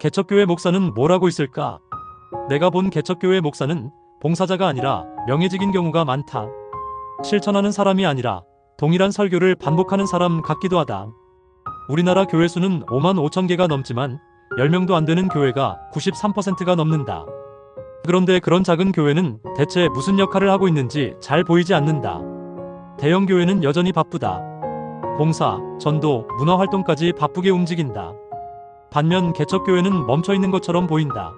개척교회 목사는 뭘 하고 있을까? 내가 본 개척교회 목사는 봉사자가 아니라 명예직인 경우가 많다. 실천하는 사람이 아니라 동일한 설교를 반복하는 사람 같기도 하다. 우리나라 교회 수는 5만 5천 개가 넘지만 10명도 안 되는 교회가 93%가 넘는다. 그런데 그런 작은 교회는 대체 무슨 역할을 하고 있는지 잘 보이지 않는다. 대형 교회는 여전히 바쁘다. 봉사, 전도, 문화 활동까지 바쁘게 움직인다. 반면 개척교회는 멈춰 있는 것처럼 보인다.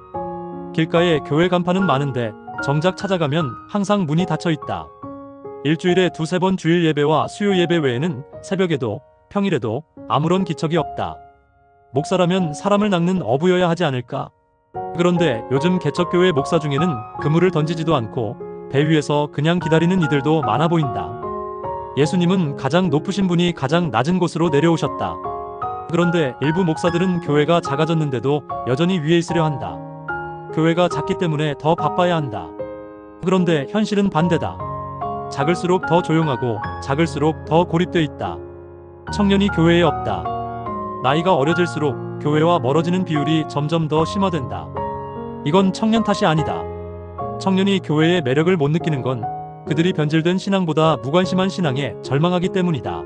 길가에 교회 간판은 많은데 정작 찾아가면 항상 문이 닫혀 있다. 일주일에 두세 번 주일 예배와 수요 예배 외에는 새벽에도 평일에도 아무런 기척이 없다. 목사라면 사람을 낚는 어부여야 하지 않을까? 그런데 요즘 개척교회 목사 중에는 그물을 던지지도 않고 배 위에서 그냥 기다리는 이들도 많아 보인다. 예수님은 가장 높으신 분이 가장 낮은 곳으로 내려오셨다. 그런데 일부 목사들은 교회가 작아졌는데도 여전히 위에 있으려 한다. 교회가 작기 때문에 더 바빠야 한다. 그런데 현실은 반대다. 작을수록 더 조용하고 작을수록 더 고립돼 있다. 청년이 교회에 없다. 나이가 어려질수록 교회와 멀어지는 비율이 점점 더 심화된다. 이건 청년 탓이 아니다. 청년이 교회의 매력을 못 느끼는 건 그들이 변질된 신앙보다 무관심한 신앙에 절망하기 때문이다.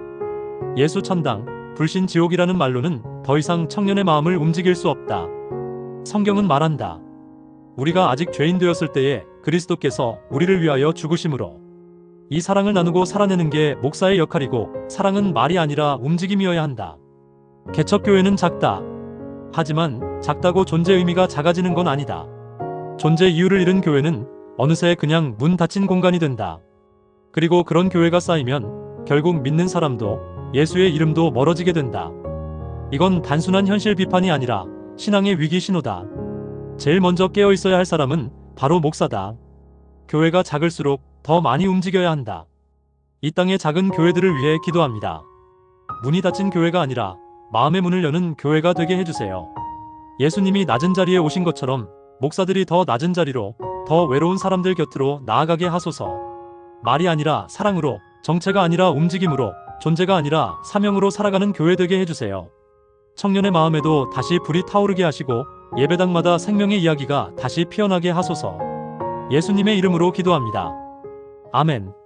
예수 천당, 불신 지옥이라는 말로는 더 이상 청년의 마음을 움직일 수 없다. 성경은 말한다. 우리가 아직 죄인 되었을 때에 그리스도께서 우리를 위하여 죽으심으로 이 사랑을 나누고 살아내는 게 목사의 역할이고 사랑은 말이 아니라 움직임이어야 한다. 개척교회는 작다. 하지만 작다고 존재 의미가 작아지는 건 아니다. 존재 이유를 잃은 교회는 어느새 그냥 문 닫힌 공간이 된다. 그리고 그런 교회가 쌓이면 결국 믿는 사람도 예수의 이름도 멀어지게 된다. 이건 단순한 현실 비판이 아니라 신앙의 위기 신호다. 제일 먼저 깨어 있어야 할 사람은 바로 목사다. 교회가 작을수록 더 많이 움직여야 한다. 이 땅의 작은 교회들을 위해 기도합니다. 문이 닫힌 교회가 아니라 마음의 문을 여는 교회가 되게 해주세요. 예수님이 낮은 자리에 오신 것처럼 목사들이 더 낮은 자리로 더 외로운 사람들 곁으로 나아가게 하소서. 말이 아니라 사랑으로, 정체가 아니라 움직임으로, 존재가 아니라 사명으로 살아가는 교회 되게 해주세요. 청년의 마음에도 다시 불이 타오르게 하시고 예배당마다 생명의 이야기가 다시 피어나게 하소서. 예수님의 이름으로 기도합니다. 아멘.